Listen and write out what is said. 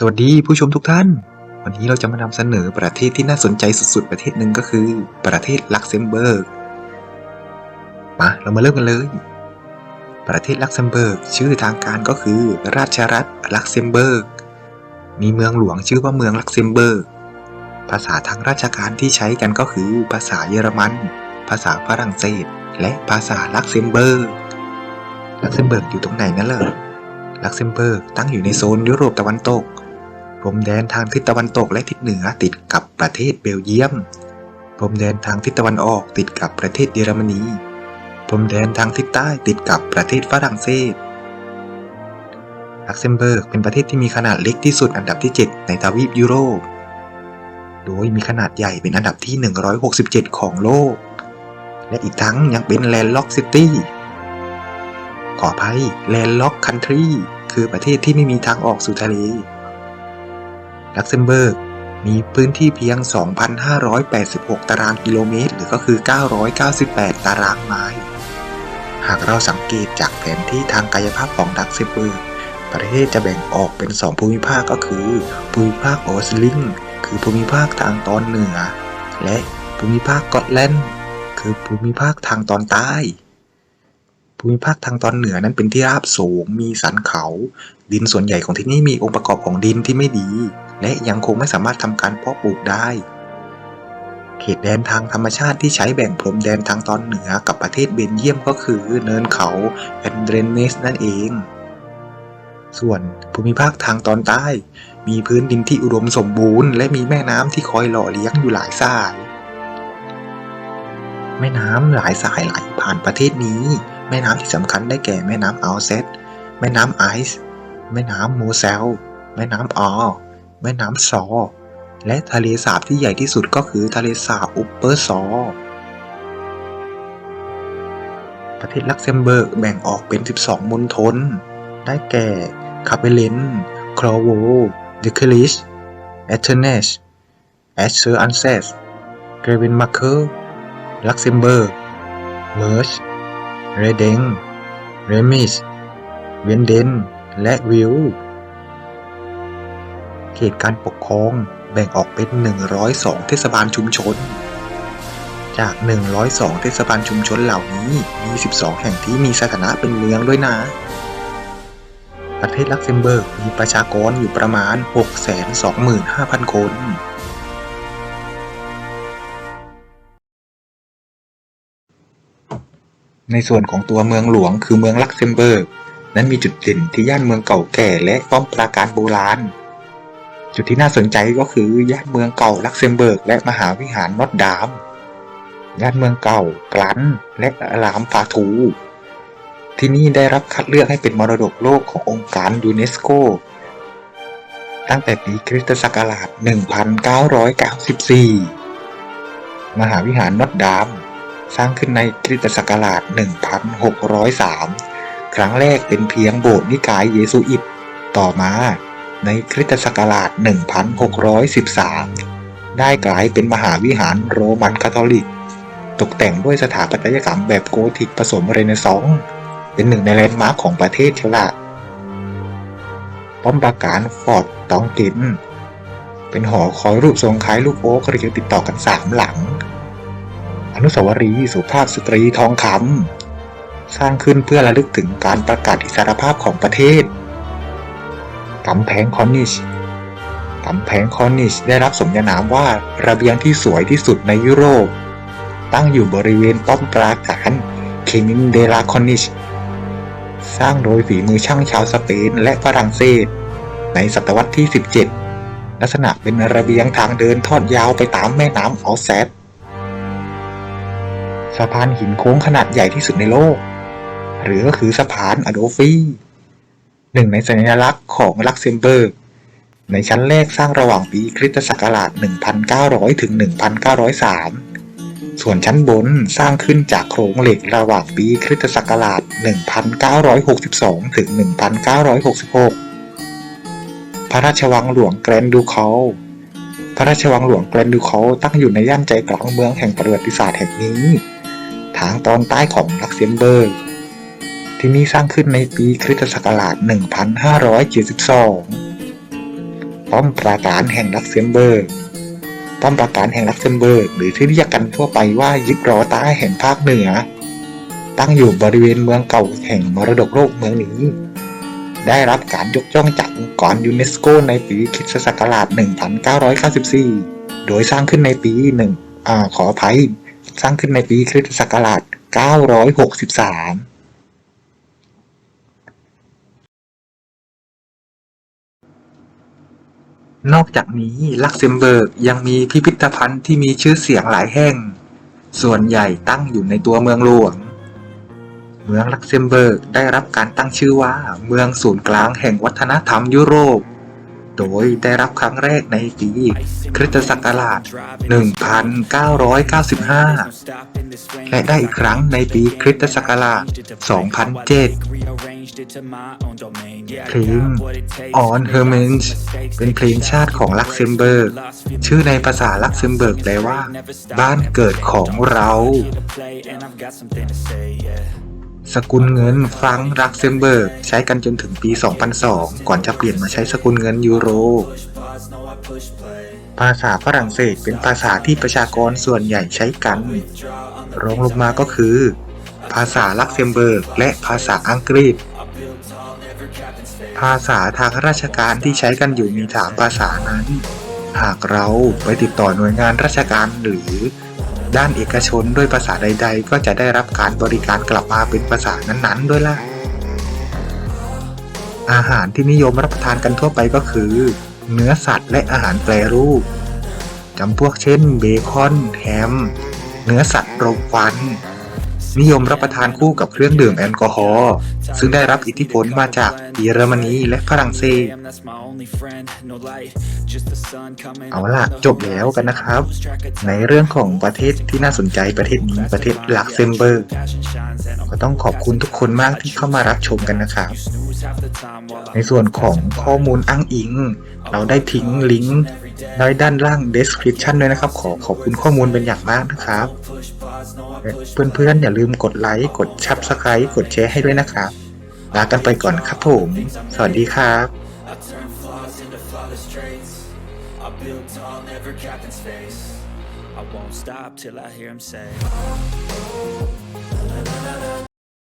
สวัสดีผู้ชมทุกท่าน วันนี้เราจะมานำเสนอประเทศที่น่าสนใจสุดๆ ประเทศหนึ่งก็คือ ประเทศลักเซมเบิร์กมาเรามาเริ่มกันเลย ประเทศลักเซมเบิร์กชื่อทางการก็คือ ราชรัฐลักเซมเบิร์กมีเมืองหลวงชื่อว่าเมืองลักเซมเบิร์กภาษาทางราชการที่ใช้กันก็คือ ภาษาเยอรมัน ภาษาฝรั่งเศส และภาษาลักเซมเบิร์กลักเซมเบิร์กอยู่ตรงไหนนั่นเหรอลักเซมเบิร์กตั้งอยู่ในโซนยุโรปตะวันตก พรมแดนทางทิศตะวันตกและทิศเหนือติดกับประเทศเบลเยียม พรมแดนทางทิศตะวันออกติดกับประเทศเยอรมนี พรมแดนทางทิศใต้ติดกับประเทศฝรั่งเศสลักเซมเบิร์กเป็นประเทศที่มีขนาดเล็กที่สุดอันดับที่ 7 ในทวีปยุโรป โดยมีขนาดใหญ่เป็นอันดับที่ 167 ของโลก และอีกทั้งยังเป็นแลนด์ล็อกซิตี้ขออภัยแลนด์ล็อกคันทรีคือประเทศที่ไม่มีทางออกสู่ทะเล ลักเซมเบิร์กมีพื้นที่เพียง 2,586 ตารางกิโลเมตร หรือก็คือ 998 ตารางไมล์ หากเราสังเกตจากแผนที่ทางกายภาพของลักเซมเบิร์ก ประเทศจะแบ่งออกเป็น 2 ภูมิภาคก็คือ ภูมิภาคโอสลิง คือภูมิภาคทางตอนเหนือ และภูมิภาคกอตแลนด์ คือภูมิภาคทางตอนใต้ ภูมิภาคทางตอนเหนือนั้นเป็นที่ราบสูง มีสันเขา ดินส่วนใหญ่ของที่นี่มีองค์ประกอบของดินที่ไม่ดี และยังคงไม่สามารถทำการเพาะปลูกได้ เขตแดนทางธรรมชาติที่ใช้แบ่งพรมแดนทางตอนเหนือกับประเทศเบนเยียมก็คือเนินเขาแอนเดรนเนสนั่นเอง ส่วนภูมิภาคทางตอนใต้ มีพื้นดินที่อุดมสมบูรณ์และมีแม่น้ำที่คอยหล่อเลี้ยงอยู่หลายสาย แม่น้ำหลายสายไหลผ่านประเทศนี้ แม่น้ำที่สำคัญได้แก่แม่น้ำอัลเซตแม่น้ำไอซ์แม่น้ำโมเซล แม่น้ำออ แม่น้ำซอ และทะเลสาบที่ใหญ่ที่สุดก็คือทะเลสาบอุปเปอร์ซอ ประเทศลักเซมเบิร์กแบ่งออกเป็น 12 มณฑล ได้แก่ คาเบเลนครอโวเดคลิชแอตเทเนชแอชเชอร์อันเซสเกรเวนมาร์เคอร์ลักเซมเบิร์กเมิร์ชเรเดงเรมิชเวนเดน และวิล เขตการปกครองแบ่งออกเป็น 102 เทศบาลชุมชน จาก 102 เทศบาลชุมชนเหล่านี้ มี 12 แห่งที่มีสถานะเป็นเมืองด้วยนะ ประเทศลักเซมเบิร์กมีประชากรอยู่ประมาณ 625,000 คนในส่วนของตัวเมืองหลวงคือเมืองลักเซมเบิร์ก นั้นมีจุดเด่นที่ย่านเมืองเก่าแก่และป้อมปราการโบราณ จุดที่น่าสนใจก็คือย่านเมืองเก่าลักเซมเบิร์กและมหาวิหารนอตดามย่านเมืองเก่ากลันและอารามฟาทู ที่นี่ได้รับคัดเลือกให้เป็นมรดกโลกขององค์การยูเนสโก ตั้งแต่ปีคริสตศักราช 1994 มหาวิหารนอตดามสร้างขึ้นในคริสตศักราช 1603 ครั้งแรกเป็นเพียงโบสถ์นิกายเยซูอิต ต่อมา ในคริสตศักราช 1613 ได้กลายเป็นมหาวิหารโรมันคาทอลิก ตกแต่งด้วยสถาปัตยกรรมแบบโกธิกผสมเรเนซองส์เป็นหนึ่งในแลนด์มาร์คของประเทศเชละป้อมปราการฟอร์ดตองกิน เป็นหอคอยรูปทรงคล้ายลูกโอ๊กเรียงติดต่อกันสามหลัง อนุสาวรีย์สุภาพสตรีทองคำสร้างขึ้นเพื่อระลึกถึงการประกาศอิสรภาพของประเทศ กำแพงคอนนิชกำแพงคอนนิชได้รับสมญานามว่าระเบียงที่สวยที่สุดในยุโรป ตั้งอยู่บริเวณป้อมปราการเคมินเดลาคอนนิชสร้างโดยฝีมือช่างชาวสเปนและฝรั่งเศส ในศตวรรษที่ 17 ลักษณะเป็นระเบียงทางเดินทอดยาวไปตามแม่น้ำออสแซดสะพานหินโค้งขนาดใหญ่ที่สุดในโลก หรือก็คือสะพานอโดฟี หนึ่งในสัญลักษณ์ของลักเซมเบิร์ก ในชั้นแรกสร้างระหว่างปีคริสตศักราช 1900 ถึง 1903 ส่วนชั้นบนสร้างขึ้นจากโครงเหล็กระหว่างปีคริสตศักราช 1962 ถึง 1966 พระราชวังหลวงแกรนดูคอลพระราชวังหลวงแกรนดูคอลตั้งอยู่ในย่านใจกลางเมืองแห่งประวัติศาสตร์แห่งนี้ ทางตอนใต้ของลักเซมเบิร์ก ที่นี่สร้างขึ้นในปีคริสตศักราช 1572 ป้อมปราการแห่งลักเซมเบิร์ก ป้อมปราการแห่งลักเซมเบิร์ก หรือที่เรียกกันทั่วไปว่ายิบรอต้าแห่งภาคเหนือ ตั้งอยู่บริเวณเมืองเก่าแห่งมรดกโลกเมืองนี้ ได้รับการยกย่องจากองค์กรยูเนสโกในปีคริสตศักราช 1994 โดยสร้างขึ้นในปีหนึ่งอ่าขออภัย สร้างขึ้นในปีคริสตศักราช 963 นอกจากนี้ลักเซมเบิร์กยังมีพิพิธภัณฑ์ที่มีชื่อเสียงหลายแห่ง ส่วนใหญ่ตั้งอยู่ในตัวเมืองหลวง เมืองลักเซมเบิร์กได้รับการตั้งชื่อว่าเมืองศูนย์กลางแห่งวัฒนธรรมยุโรป โดยได้รับครั้งแรกในปีคริสตศักราช 1995 และได้อีกครั้งในปีคริสตศักราช 2007 เพลง On Her m e n s เป็นเพลงชาติของลักเซมเบิร์ก ชื่อในภาษาลักเซมเบิร์กแปลว่า บ้านเกิดของเรา สกุลเงินฟรังก์ลักเซมเบิร์กใช้กันจนถึงปี 2002 ก่อนจะเปลี่ยนมาใช้สกุลเงินยูโร ภาษาฝรั่งเศสเป็นภาษาที่ประชากรส่วนใหญ่ใช้กัน รองลงมาก็คือ ภาษาลักเซมเบิร์กและภาษาอังกฤษ ภาษาทางราชการที่ใช้กันอยู่มีสามภาษานั้น หากเราไปติดต่อหน่วยงานราชการหรือ ด้านเอกชนด้วยภาษาใด ๆ ก็จะได้รับการบริการกลับมาเป็นภาษานั้นๆ ด้วยล่ะ อาหารที่นิยมรับประทานกันทั่วไปก็คือ เนื้อสัตว์และอาหารแปรรูปจำพวกเช่นเบคอน แฮม เนื้อสัตว์รมควัน นิยมรับประทานคู่กับเครื่องดื่มแอลกอฮอล์ซึ่งได้รับอิทธิพลมาจากเยอรมนีและฝรั่งเศสเอาล่ะจบแล้วกันนะครับ ในเรื่องของประเทศที่น่าสนใจประเทศนี้ประเทศลักเซมเบิร์กก็ต้องขอบคุณทุกคนมากที่เข้ามารับชมกันนะครับ ในส่วนของข้อมูลอ้างอิง เราได้ทิ้งลิงก์ไว้ด้านล่าง description ด้วยนะครับ ขอขอบคุณข้อมูลเป็นอย่างมากนะครับ เพื่อนๆ อย่าลืมกดไลค์ กด subscribe กดแชร์ให้ด้วยนะครับลากันไปก่อนครับผม สวัสดีครับ I turn flaws into flawless traits. I build tall, never capped in space. I won't stop till I hear him say.